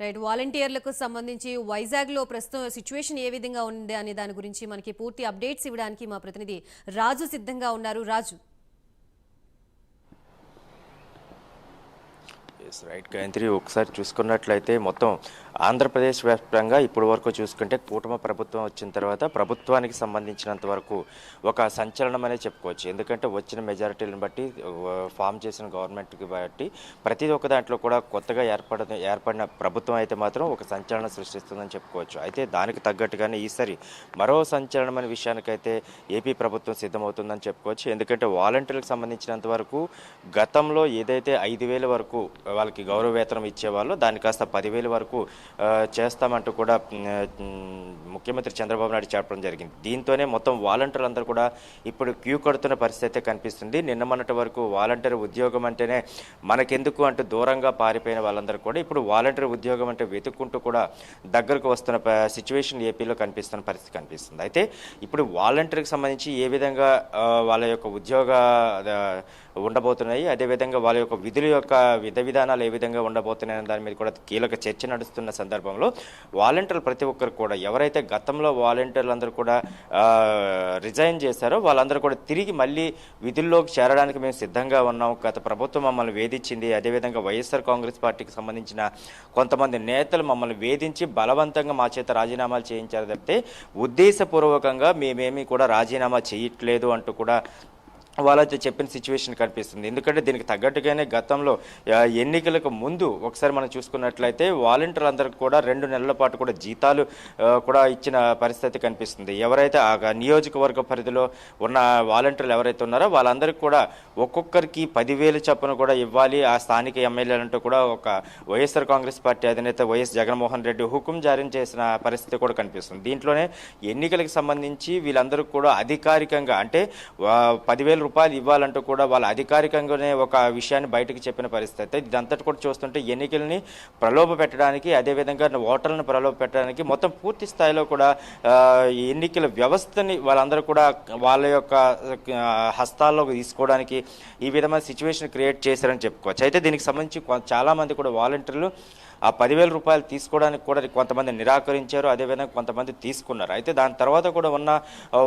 Right వాలంటీర్లకు సంబంధించి వైజాగ్లో ప్రస్తుతం సిచ్యువేషన్ ఏ విధంగా ఉంది అనే దాని గురించి మనకి పూర్తి అప్డేట్స్ ఇవ్వడానికి మా ప్రతినిధి రాజు సిద్ధంగా ఉన్నారు. రాజు. ఎస్ రైట్ గాయత్రి ఒకసారి చూసుకున్నట్లయితే మొత్తం ఆంధ్రప్రదేశ్ వ్యాప్తంగా ఇప్పటి వరకు చూసుకుంటే కూటమి ప్రభుత్వం వచ్చిన తర్వాత ప్రభుత్వానికి సంబంధించినంత వరకు ఒక సంచలనం అనే చెప్పుకోవచ్చు. ఎందుకంటే వచ్చిన మెజారిటీలను బట్టి ఫామ్ చేసిన గవర్నమెంట్కి బట్టి ప్రతి ఒక్క దాంట్లో కూడా కొత్తగా ఏర్పడ ఏర్పడిన ప్రభుత్వం అయితే మాత్రం ఒక సంచలనం సృష్టిస్తుందని చెప్పుకోవచ్చు. అయితే దానికి తగ్గట్టుగానే ఈసారి మరో సంచలనమైన విషయానికైతే ఏపీ ప్రభుత్వం సిద్ధమవుతుందని చెప్పుకోవచ్చు. ఎందుకంటే వాలంటీర్లకు సంబంధించినంత వరకు గతంలో ఏదైతే ఐదు వేల వరకు వాళ్ళకి గౌరవ వేతనం ఇచ్చేవాళ్ళు. దాన్ని కాస్త పదివేల వరకు చేస్తామంటూ కూడా ముఖ్యమంత్రి చంద్రబాబు నాయుడు చెప్పడం జరిగింది. దీంతోనే మొత్తం వాలంటీర్లు అందరూ కూడా ఇప్పుడు క్యూ కడుతున్న పరిస్థితి అయితే కనిపిస్తుంది. నిన్న మొన్నటి వరకు వాలంటీర్ ఉద్యోగం అంటేనే మనకెందుకు అంటూ దూరంగా పారిపోయిన వాళ్ళందరూ కూడా ఇప్పుడు వాలంటీర్ ఉద్యోగం అంటే వెతుక్కుంటూ కూడా దగ్గరకు వస్తున్న సిచ్యువేషన్ ఏపీలో కనిపిస్తున్న పరిస్థితి కనిపిస్తుంది. అయితే ఇప్పుడు వాలంటీర్కి సంబంధించి ఏ విధంగా వాళ్ళ యొక్క ఉద్యోగ ఉండబోతున్నాయి అదేవిధంగా వాళ్ళ యొక్క విధుల యొక్క విధ విధానం విధానాలు ఏ విధంగా ఉండబోతున్నాయనే దాని మీద కూడా కీలక చర్చ నడుస్తున్న సందర్భంలో వాలంటీర్లు ప్రతి ఒక్కరు కూడా ఎవరైతే గతంలో వాలంటీర్లు అందరూ కూడా రిజైన్ చేశారో వాళ్ళందరూ కూడా తిరిగి మళ్ళీ విధుల్లోకి చేరడానికి మేము సిద్ధంగా ఉన్నాం. గత ప్రభుత్వం మమ్మల్ని వేధించింది. అదేవిధంగా వైఎస్ఆర్ కాంగ్రెస్ పార్టీకి సంబంధించిన కొంతమంది నేతలు మమ్మల్ని వేధించి బలవంతంగా మా చేత రాజీనామాలు చేయించారు తప్పితే ఉద్దేశపూర్వకంగా మేమేమీ కూడా రాజీనామా చేయట్లేదు అంటూ కూడా వాళ్ళైతే చెప్పిన సిచ్యువేషన్ కనిపిస్తుంది. ఎందుకంటే దీనికి తగ్గట్టుగానే గతంలో ఎన్నికలకు ముందు ఒకసారి మనం చూసుకున్నట్లయితే వాలంటీర్లందరికీ కూడా రెండు నెలల పాటు కూడా జీతాలు కూడా ఇచ్చిన పరిస్థితి కనిపిస్తుంది. ఎవరైతే ఆ నియోజకవర్గ పరిధిలో ఉన్న వాలంటీర్లు ఎవరైతే ఉన్నారో వాళ్ళందరికీ కూడా ఒక్కొక్కరికి పదివేలు చొప్పున కూడా ఇవ్వాలి. ఆ స్థానిక ఎమ్మెల్యేలంటూ కూడా ఒక వైఎస్ఆర్ కాంగ్రెస్ పార్టీ అధినేత వైఎస్ జగన్మోహన్ రెడ్డి హుకుం జారీ చేసిన పరిస్థితి కూడా కనిపిస్తుంది. దీంట్లోనే ఎన్నికలకు సంబంధించి వీళ్ళందరూ కూడా అధికారికంగా అంటే పదివేలు పదివేల రూపాయలు ఇవ్వాలంటూ కూడా వాళ్ళ అధికారికంగానే ఒక విషయాన్ని బయటకు చెప్పిన పరిస్థితి. ఇదంతటి కూడా చూస్తుంటే ఎన్నికల్ని ప్రలోభ పెట్టడానికి అదేవిధంగా ఓటర్లను ప్రలోభ పెట్టడానికి మొత్తం పూర్తి స్థాయిలో కూడా ఎన్నికల వ్యవస్థని వాళ్ళందరూ కూడా వాళ్ళ యొక్క హస్తాల్లోకి తీసుకోవడానికి ఈ విధమైన సిచ్యువేషన్ క్రియేట్ చేశారని చెప్పుకోవచ్చు. అయితే దీనికి సంబంధించి చాలామంది కూడా వాలంటీర్లు ఆ పదివేల రూపాయలు తీసుకోవడానికి కూడా కొంతమంది నిరాకరించారు అదేవిధంగా కొంతమంది తీసుకున్నారు. అయితే దాని తర్వాత కూడా ఉన్న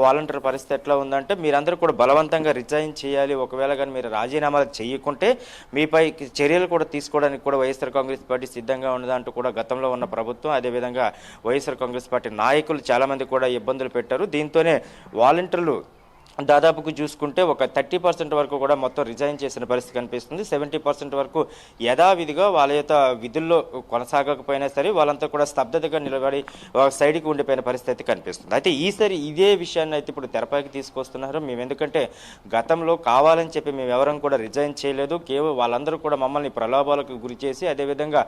వాలంటీర్ పరిస్థితి ఎట్లా ఉందంటే మీరందరూ కూడా బలవంతంగా రిజైన్ చేయాలి. ఒకవేళ కానీ మీరు రాజీనామాలు చేయకుంటే మీపై చర్యలు కూడా తీసుకోవడానికి కూడా వైఎస్ఆర్ కాంగ్రెస్ పార్టీ సిద్ధంగా ఉన్నదంటూ కూడా గతంలో ఉన్న ప్రభుత్వం అదేవిధంగా వైఎస్ఆర్ కాంగ్రెస్ పార్టీ నాయకులు చాలామంది కూడా ఇబ్బందులు పెట్టారు. దీంతోనే వాలంటీర్లు దాదాపుకు చూసుకుంటే ఒక థర్టీ పర్సెంట్ వరకు కూడా మొత్తం రిజైన్ చేసిన పరిస్థితి కనిపిస్తుంది. సెవెంటీ పర్సెంట్ వరకు యథావిధిగా వాళ్ళ యొక్క విధుల్లో కొనసాగకపోయినా సరే వాళ్ళంతా కూడా స్తబ్దతగా నిలబడి సైడ్కి ఉండిపోయిన పరిస్థితి కనిపిస్తుంది. అయితే ఈసారి ఇదే విషయాన్ని అయితే ఇప్పుడు తెరపైకి తీసుకొస్తున్నారు. మేము ఎందుకంటే గతంలో కావాలని చెప్పి మేము ఎవరం కూడా రిజైన్ చేయలేదు. కేవలం వాళ్ళందరూ కూడా మమ్మల్ని ప్రలోభాలకు గురి చేసి అదేవిధంగా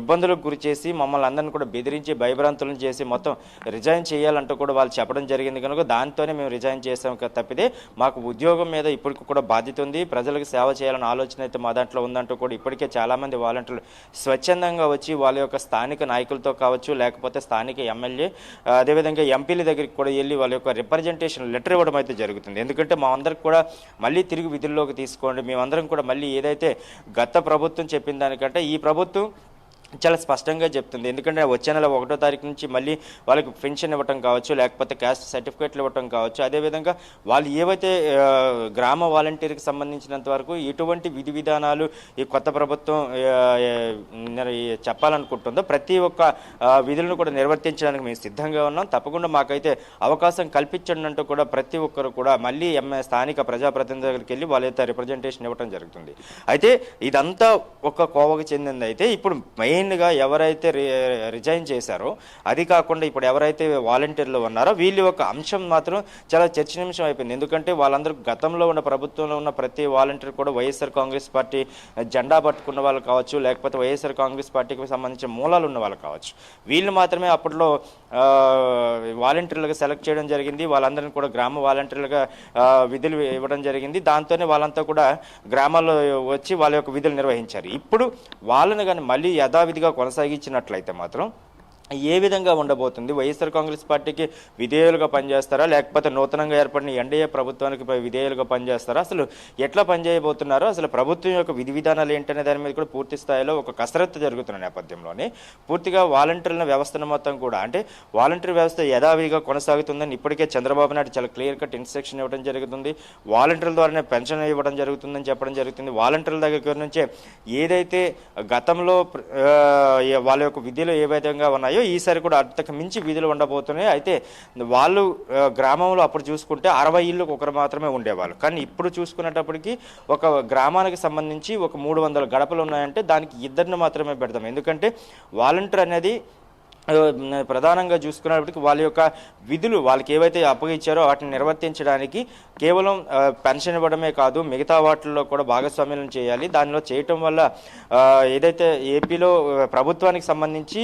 ఇబ్బందులకు గురి చేసి మమ్మల్ని అందరిని కూడా బెదిరించి భయభ్రాంతులను చేసి మొత్తం రిజైన్ చేయాలంటూ కూడా వాళ్ళు చెప్పడం జరిగింది. కనుక దాంతోనే మేము రిజైన్ చేసాం తప్ప తప్పితే మాకు ఉద్యోగం మీద ఇప్పటికి కూడా బాధ్యత ఉంది. ప్రజలకు సేవ చేయాలన్న ఆలోచన అయితే మా దాంట్లో ఉందంటూ కూడా ఇప్పటికే చాలామంది వాలంటీర్లు స్వచ్ఛందంగా వచ్చి వాళ్ళ యొక్క స్థానిక నాయకులతో కావచ్చు లేకపోతే స్థానిక ఎమ్మెల్యే అదేవిధంగా ఎంపీల దగ్గరికి కూడా వెళ్ళి వాళ్ళ యొక్క రిప్రజెంటేషన్ లెటర్ ఇవ్వడం అయితే జరుగుతుంది. ఎందుకంటే మా అందరికి కూడా మళ్ళీ తిరిగి విధుల్లోకి తీసుకోండి. మేమందరం కూడా మళ్ళీ ఏదైతే గత ప్రభుత్వం చెప్పిన దానికంటే ఈ ప్రభుత్వం చాలా స్పష్టంగా చెప్తుంది. ఎందుకంటే వచ్చే నెల ఒకటో తారీఖు నుంచి మళ్ళీ వాళ్ళకి పెన్షన్ ఇవ్వటం కావచ్చు లేకపోతే క్యాస్ట్ సర్టిఫికేట్లు ఇవ్వటం కావచ్చు. అదేవిధంగా వాళ్ళు ఏవైతే గ్రామ వాలంటీర్కి సంబంధించినంత వరకు ఎటువంటి విధి విధానాలు ఈ కొత్త ప్రభుత్వం చెప్పాలనుకుంటుందో ప్రతి ఒక్క విధులను కూడా నిర్వర్తించడానికి మేము సిద్ధంగా ఉన్నాం. తప్పకుండా మాకైతే అవకాశం కల్పించండి అంటూ కూడా ప్రతి ఒక్కరు కూడా మళ్ళీ ఎంఏ స్థానిక ప్రజాప్రతినిధి దగ్గరికి వెళ్ళి వాళ్ళ యొక్క రిప్రజెంటేషన్ ఇవ్వడం జరుగుతుంది. అయితే ఇదంతా ఒక కోవకు చెందింది అయితే ఇప్పుడు మెయిన్గా ఎవరైతే రి- రిజైన్ చేశారో అది కాకుండా ఇప్పుడు ఎవరైతే వాలంటీర్లు ఉన్నారో వీళ్ళ యొక్క అంశం మాత్రం చాలా చర్చనీయాంశం అయిపోయింది. ఎందుకంటే వాళ్ళందరూ గతంలో ఉన్న ప్రభుత్వంలో ఉన్న ప్రతి వాలంటీర్ కూడా వైఎస్ఆర్ కాంగ్రెస్ పార్టీ జెండా పట్టుకున్న వాళ్ళు కావచ్చు లేకపోతే వైఎస్ఆర్ కాంగ్రెస్ పార్టీకి సంబంధించిన మూలాలు ఉన్న వాళ్ళు కావచ్చు. వీళ్ళు మాత్రమే అప్పట్లో వాలంటీర్లుగా సెలెక్ట్ చేయడం జరిగింది. వాళ్ళందరినీ కూడా గ్రామ వాలంటీర్లుగా విధులు ఇవ్వడం జరిగింది. దాంతోనే వాళ్ళంతా కూడా గ్రామాల్లో వచ్చి వాళ్ళ యొక్క విధులు నిర్వహించారు. ఇప్పుడు వాళ్ళని కానీ మళ్ళీ యథావిధిగా కొనసాగించినట్లయితే మాత్రం ఏ విధంగా ఉండబోతుంది? వైఎస్ఆర్ కాంగ్రెస్ పార్టీకి విధేయులుగా పనిచేస్తారా? లేకపోతే నూతనంగా ఏర్పడిన ఎన్డీఏ ప్రభుత్వానికి విధేయులుగా పనిచేస్తారా? అసలు ఎట్లా పనిచేయబోతున్నారో? అసలు ప్రభుత్వం యొక్క విధి విధానాలు ఏంటనే దాని మీద కూడా పూర్తి స్థాయిలో ఒక కసరత్తు జరుగుతున్న నేపథ్యంలోనే పూర్తిగా వాలంటీర్ల వ్యవస్థను మొత్తం కూడా అంటే వాలంటీర్ వ్యవస్థ యథావిధిగా కొనసాగుతుందని ఇప్పటికే చంద్రబాబు నాయుడు చాలా క్లియర్ కట్ ఇన్స్ట్రక్షన్ ఇవ్వడం జరుగుతుంది. వాలంటీర్ల ద్వారానే పెన్షన్ ఇవ్వడం జరుగుతుందని చెప్పడం జరుగుతుంది. వాలంటీర్ల దగ్గర నుంచే ఏదైతే గతంలో వాళ్ళ యొక్క విధులు ఏ విధంగా ఉన్నాయో ఈసారి కూడా అంతకు మించి వీధులు ఉండబోతున్నాయి. అయితే వాళ్ళు గ్రామంలో అప్పుడు చూసుకుంటే అరవై ఇళ్ళకు ఒకరు మాత్రమే ఉండేవాళ్ళు. కానీ ఇప్పుడు చూసుకునేటప్పటికి ఒక గ్రామానికి సంబంధించి ఒక మూడు వందల గడపలు ఉన్నాయంటే దానికి ఇద్దరిని మాత్రమే పెడతాం. ఎందుకంటే వాలంటీర్ అనేది ప్రధానంగా చూసుకున్నప్పటికీ వాళ్ళ యొక్క విధులు వాళ్ళకి ఏవైతే అప్పగించారో వాటిని నిర్వర్తించడానికి కేవలం పెన్షన్ ఇవ్వడమే కాదు మిగతా వాటిల్లో కూడా భాగస్వామ్యం చేయాలి. దానిలో చేయటం వల్ల ఏదైతే ఏపీలో ప్రభుత్వానికి సంబంధించి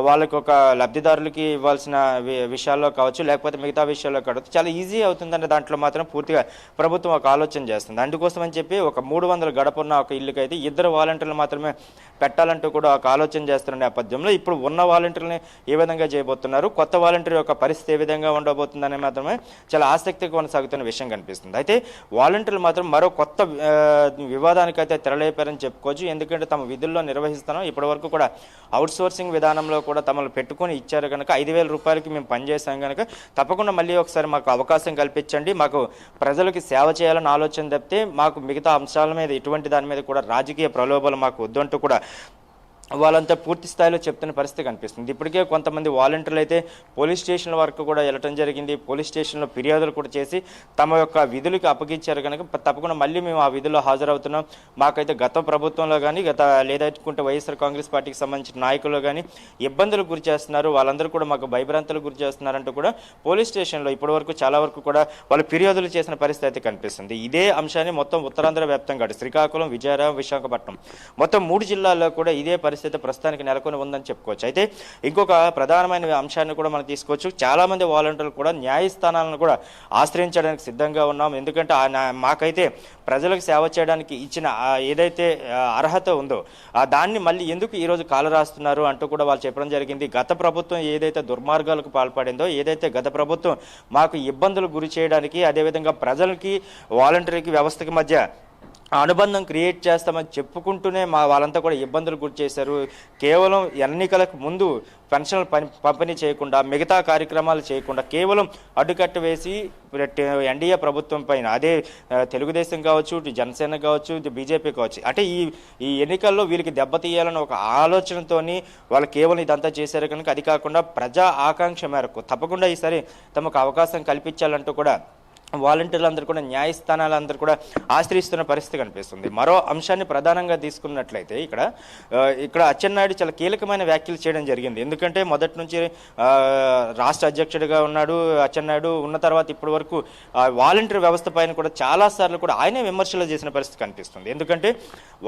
వాళ్ళకు వాళ్ళకి ఒక లబ్ధిదారులకి ఇవ్వాల్సిన వి- విషయాల్లో కావచ్చు లేకపోతే మిగతా విషయాల్లో కావచ్చు చాలా ఈజీ అవుతుందంటే దాంట్లో మాత్రం పూర్తిగా ప్రభుత్వం ఒక ఆలోచన చేస్తుంది. అందుకోసం అని చెప్పి ఒక మూడు వందల గడప ఉన్న ఒక ఇల్లుకైతే ఇద్దరు వాలంటీర్లు మాత్రమే పెట్టాలంటూ కూడా ఒక ఆలోచన చేస్తున్న నేపథ్యంలో ఇప్పుడు ఉన్న వాలంటీర్ని ఏ విధంగా చేయబోతున్నారు కొత్త వాలంటీర్ యొక్క పరిస్థితి ఏ విధంగా ఉండబోతుందనే మాత్రమే చాలా ఆసక్తిగా కొనసాగుతున్న విషయం కనిపిస్తుంది. అయితే వాలంటీర్లు మాత్రం మరో కొత్త వివాదానికైతే వివాదానికి అయితే తెరలేపారని చెప్పుకోవచ్చు. ఎందుకంటే తమ విధుల్లో నిర్వహిస్తున్నాం ఇప్పటి వరకు కూడా అవుట్సోర్సింగ్ విధానంలో కూడా తమను పెట్టుకొని ఇచ్చారు కనుక ఐదు వేల రూపాయలకి మేము పనిచేసాం కనుక తప్పకుండా మళ్ళీ ఒకసారి మాకు అవకాశం కల్పించండి. మాకు ప్రజలకి సేవ చేయాలని ఆలోచన తప్పితే మాకు మిగతా అంశాల మీద ఇటువంటి దాని మీద కూడా రాజకీయ ప్రలోభాలు మాకు వద్దంటూ కూడా వాళ్ళంతా పూర్తి స్థాయిలో చెప్తున్న పరిస్థితి కనిపిస్తుంది. ఇప్పటికే కొంతమంది వాలంటీర్లు అయితే పోలీస్ స్టేషన్ల వరకు కూడా వెళ్ళటం జరిగింది. పోలీస్ స్టేషన్లో ఫిర్యాదులు కూడా చేసి తమ యొక్క విధులకు అప్పగించారు కనుక తప్పకుండా మళ్ళీ మేము ఆ విధుల్లో హాజరవుతున్నాం. మాకైతే గత ప్రభుత్వంలో కానీ గత లేదనుకుంటే వైఎస్ఆర్ కాంగ్రెస్ పార్టీకి సంబంధించిన నాయకులు కానీ ఇబ్బందులు గురి చేస్తున్నారు. వాళ్ళందరూ కూడా మాకు భయభ్రాంతులకు గురి చేస్తున్నారంటూ కూడా పోలీస్ స్టేషన్లో ఇప్పటి వరకు చాలా వరకు కూడా వాళ్ళు ఫిర్యాదులు చేసిన పరిస్థితి అయితే కనిపిస్తుంది. ఇదే అంశాన్ని మొత్తం ఉత్తరాంధ్ర వ్యాప్తంగా శ్రీకాకుళం విజయనగరం విశాఖపట్నం మొత్తం మూడు జిల్లాల్లో కూడా ఇదే పరిస్థితి ప్రస్తుతానికి నెలకొని ఉందని చెప్పుకోవచ్చు. అయితే ఇంకొక ప్రధానమైన అంశాన్ని కూడా మనం తీసుకోవచ్చు. చాలామంది వాలంటీర్లు కూడా న్యాయస్థానాలను కూడా ఆశ్రయించడానికి సిద్ధంగా ఉన్నాం. ఎందుకంటే మాకైతే ప్రజలకు సేవ చేయడానికి ఇచ్చిన ఏదైతే అర్హత ఉందో దాన్ని మళ్ళీ ఎందుకు ఈరోజు కాలు రాస్తున్నారు అంటూ కూడా వాళ్ళు చెప్పడం జరిగింది. గత ప్రభుత్వం ఏదైతే దుర్మార్గాలకు పాల్పడిందో ఏదైతే గత ప్రభుత్వం మాకు ఇబ్బందులు గురి చేయడానికి అదేవిధంగా ప్రజలకి వాలంటీర్కి వ్యవస్థకి మధ్య అనుబంధం క్రియేట్ చేస్తామని చెప్పుకుంటూనే మా వాళ్ళంతా కూడా ఇబ్బందులు గురి చేశారు. కేవలం ఎన్నికలకు ముందు పెన్షన్లు పంపిణీ చేయకుండా మిగతా కార్యక్రమాలు చేయకుండా కేవలం అడ్డుకట్ట వేసి ఎన్డీఏ ప్రభుత్వం పైన అదే తెలుగుదేశం కావచ్చు ఇటు జనసేన కావచ్చు ఇటు బీజేపీ కావచ్చు. అంటే ఈ ఈ ఎన్నికల్లో వీళ్ళకి దెబ్బతీయాలని ఒక ఆలోచనతోని వాళ్ళు కేవలం ఇదంతా చేశారు కనుక అది కాకుండా ప్రజా ఆకాంక్ష మేరకు తప్పకుండా ఈసారి తమకు అవకాశం కల్పించాలంటూ కూడా వాలంటీర్లందరూ కూడా న్యాయస్థానాలందరూ కూడా ఆశ్రయిస్తున్న పరిస్థితి కనిపిస్తుంది. మరో అంశాన్ని ప్రధానంగా తీసుకున్నట్లయితే ఇక్కడ ఇక్కడ అచ్చెన్నాయుడు చాలా కీలకమైన వ్యాఖ్యలు చేయడం జరిగింది. ఎందుకంటే మొదటి నుంచి రాష్ట్ర అధ్యక్షుడిగా ఉన్నాడు అచ్చెన్నాయుడు. ఉన్న తర్వాత ఇప్పటి వరకు వాలంటీర్ వ్యవస్థ పైన కూడా చాలాసార్లు కూడా ఆయనే విమర్శలు చేసిన పరిస్థితి కనిపిస్తుంది. ఎందుకంటే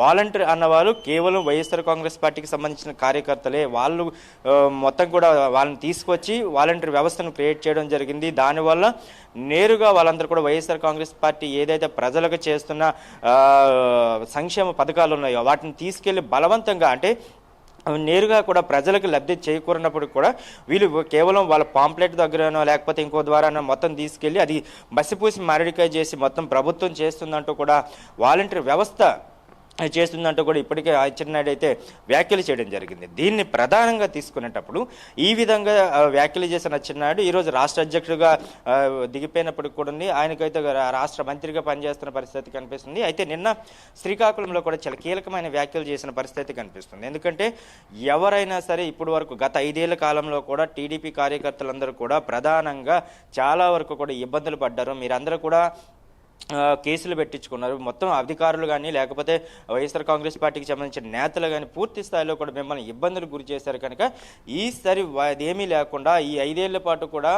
వాలంటీర్ అన్నవాళ్ళు కేవలం వైఎస్ఆర్ కాంగ్రెస్ పార్టీకి సంబంధించిన కార్యకర్తలే. వాళ్ళు మొత్తం కూడా వాళ్ళని తీసుకొచ్చి వాలంటీర్ వ్యవస్థను క్రియేట్ చేయడం జరిగింది. దానివల్ల నేరుగా వాళ్ళ వాళ్ళందరూ కూడా వైఎస్ఆర్ కాంగ్రెస్ పార్టీ ఏదైతే ప్రజలకు చేస్తున్న సంక్షేమ పథకాలు ఉన్నాయో వాటిని తీసుకెళ్ళి బలవంతంగా అంటే నేరుగా కూడా ప్రజలకు లబ్ధి చేకూరినప్పుడు కూడా వీళ్ళు కేవలం వాళ్ళ పాంప్లెట్ దగ్గరనో లేకపోతే ఇంకో ద్వారానో మొత్తం తీసుకెళ్ళి అది బసిపూసి మారడికాయ చేసి మొత్తం ప్రభుత్వం చేస్తుందంటూ కూడా వాలంటీర్ వ్యవస్థ చేస్తుందంటూ కూడా ఇప్పటికే అచ్చెన్నాయుడు అయితే వ్యాఖ్యలు చేయడం జరిగింది. దీన్ని ప్రధానంగా తీసుకునేటప్పుడు ఈ విధంగా వ్యాఖ్యలు చేసిన అచ్చెన్నాయుడు ఈరోజు రాష్ట్ర అధ్యక్షుడిగా దిగిపోయినప్పటికి కూడా ఉంది. ఆయనకైతే రాష్ట్ర మంత్రిగా పనిచేస్తున్న పరిస్థితి కనిపిస్తుంది. అయితే నిన్న శ్రీకాకుళంలో కూడా చాలా కీలకమైన వ్యాఖ్యలు చేసిన పరిస్థితి కనిపిస్తుంది. ఎందుకంటే ఎవరైనా సరే ఇప్పుడు వరకు గత ఐదేళ్ళ కాలంలో కూడా టీడీపీ కార్యకర్తలందరూ కూడా ప్రధానంగా చాలా వరకు కూడా ఇబ్బందులు పడ్డారు. మీరందరూ కూడా కేసులు పెట్టించుకున్నారు. మొత్తం అధికారులు కానీ లేకపోతే వైఎస్ఆర్ కాంగ్రెస్ పార్టీకి సంబంధించిన నేతలు కానీ పూర్తి స్థాయిలో కూడా మిమ్మల్ని ఇబ్బందులు గురి చేశారు కనుక ఈసారి అదేమీ లేకుండా ఈ ఐదేళ్ళ పాటు కూడా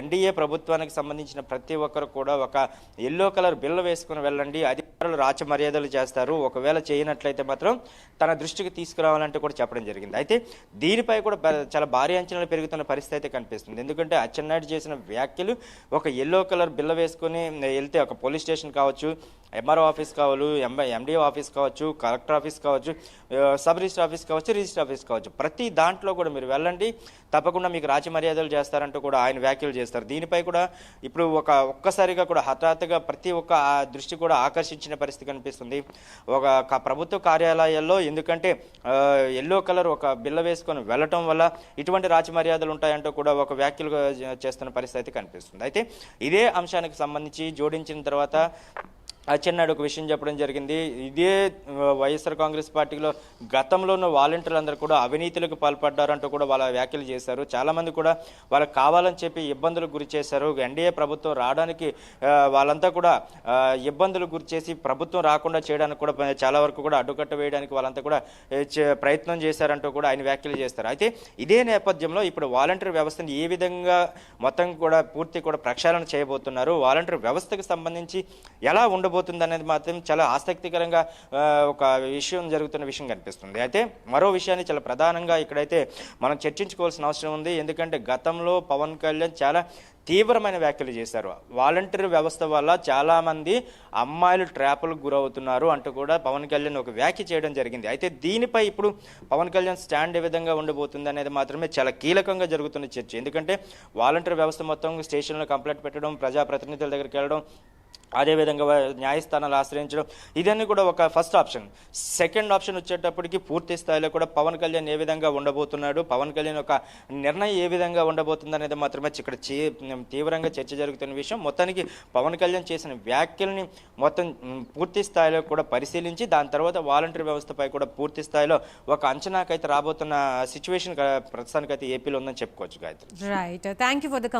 ఎన్డీఏ ప్రభుత్వానికి సంబంధించిన ప్రతి ఒక్కరు కూడా ఒక ఎల్లో కలర్ బిల్ల వేసుకుని వెళ్ళండి. అధికారులు రాచ మర్యాదలు చేస్తారు. ఒకవేళ చేయనట్లయితే మాత్రం తన దృష్టికి తీసుకురావాలంటే కూడా చెప్పడం జరిగింది. అయితే దీనిపై కూడా చాలా భారీ అంచనాలు పెరుగుతున్న పరిస్థితి అయితే కనిపిస్తుంది. ఎందుకంటే అచ్చెన్నాయుడు చేసిన వ్యాఖ్యలు ఒక ఎల్లో కలర్ బిల్ల వేసుకొని వెళ్తే ఒక పోలీస్ స్టేషన్ కావచ్చు ఎంఆర్ఓ ఆఫీస్ కావాలి ఎంఐ ఎండిఓ ఆఫీస్ కావచ్చు కలెక్టర్ ఆఫీస్ కావచ్చు సబ్ రిజిస్టర్ ఆఫీస్ కావచ్చు రిజిస్టర్ ఆఫీస్ కావచ్చు. ప్రతి దాంట్లో కూడా మీరు వెళ్ళండి. తప్పకుండా మీకు రాజీ మర్యాదలు చేస్తారంటూ కూడా ఆయన వ్యాఖ్యలు చేస్తారు. దీనిపై కూడా ఇప్పుడు ఒక ఒక్కసారిగా కూడా హఠాత్తుగా ప్రతి ఒక్క దృష్టి కూడా ఆకర్షించిన పరిస్థితి కనిపిస్తుంది. ఒక ప్రభుత్వ కార్యాలయాల్లో ఎందుకంటే ఎల్లో కలర్ ఒక బిల్ల వేసుకొని వెళ్ళటం వల్ల ఇటువంటి రాజీ మర్యాదలు ఉంటాయంటూ కూడా ఒక వ్యాఖ్యలు చేస్తున్న పరిస్థితి అయితే కనిపిస్తుంది. అయితే ఇదే అంశానికి సంబంధించి జోడించిన తర్వాత tá? అచ్చెన్నాయుడు ఒక విషయం చెప్పడం జరిగింది. ఇదే వైఎస్ఆర్ కాంగ్రెస్ పార్టీలో గతంలో ఉన్న వాలంటీర్లు అందరూ కూడా అవినీతులకు పాల్పడ్డారంటూ కూడా వాళ్ళ వ్యాఖ్యలు చేశారు. చాలామంది కూడా వాళ్ళకి కావాలని చెప్పి ఇబ్బందులకు గురి చేశారు. ఎన్డీఏ ప్రభుత్వం రావడానికి వాళ్ళంతా కూడా ఇబ్బందులు ఇబ్బందులకు గురి చేసి ప్రభుత్వం రాకుండా చేయడానికి కూడా చాలా వరకు కూడా అడ్డుకట్ట వేయడానికి వాళ్ళంతా కూడా చే- ప్రయత్నం చేశారంటూ కూడా ఆయన వ్యాఖ్యలు చేస్తారు. అయితే ఇదే నేపథ్యంలో ఇప్పుడు వాలంటీర్ వ్యవస్థను ఏ విధంగా మొత్తం కూడా పూర్తి కూడా ప్రక్షాళన చేయబోతున్నారు? వాలంటీర్ వ్యవస్థకు సంబంధించి ఎలా ఉండబో ఉండబోతుంది అనేది మాత్రం చాలా ఆసక్తికరంగా ఒక విషయం జరుగుతున్న విషయం కనిపిస్తుంది. అయితే మరో విషయాన్ని చాలా ప్రధానంగా ఇక్కడైతే మనం చర్చించుకోవాల్సిన అవసరం ఉంది. ఎందుకంటే గతంలో పవన్ కళ్యాణ్ చాలా తీవ్రమైన వ్యాఖ్యలు చేశారు. వాలంటీర్ వ్యవస్థ వల్ల చాలామంది అమ్మాయిలు ట్రాపులకు గురవుతున్నారు అంటూ కూడా పవన్ కళ్యాణ్ ఒక వ్యాఖ్య చేయడం జరిగింది. అయితే దీనిపై ఇప్పుడు పవన్ కళ్యాణ్ స్టాండ్ ఏ విధంగా ఉండబోతుంది అనేది మాత్రమే చాలా కీలకంగా జరుగుతున్న చర్చ. ఎందుకంటే వాలంటీర్ వ్యవస్థ మొత్తం స్టేషన్లో కంప్లైంట్ పెట్టడం ప్రజాప్రతినిధుల దగ్గరికి వెళ్ళడం అదేవిధంగా న్యాయస్థానాలు ఆశ్రయించడం ఇదన్నీ కూడా ఒక ఫస్ట్ ఆప్షన్ సెకండ్ ఆప్షన్ వచ్చేటప్పటికి పూర్తి స్థాయిలో కూడా పవన్ కళ్యాణ్ ఏ విధంగా ఉండబోతున్నాడు పవన్ కళ్యాణ్ ఒక నిర్ణయం ఏ విధంగా ఉండబోతుంది అనేది మాత్రమే ఇక్కడ తీవ్రంగా చర్చ జరుగుతున్న విషయం. మొత్తానికి పవన్ కళ్యాణ్ చేసిన వ్యాఖ్యల్ని మొత్తం పూర్తి స్థాయిలో కూడా పరిశీలించి దాని తర్వాత వాలంటీర్ వ్యవస్థపై కూడా పూర్తి స్థాయిలో ఒక అంచనాకైతే రాబోతున్న సిచ్యువేషన్ ప్రస్తుతానికైతే ఏపీలో ఉందని చెప్పుకోవచ్చు Gayatri. Right thank you for the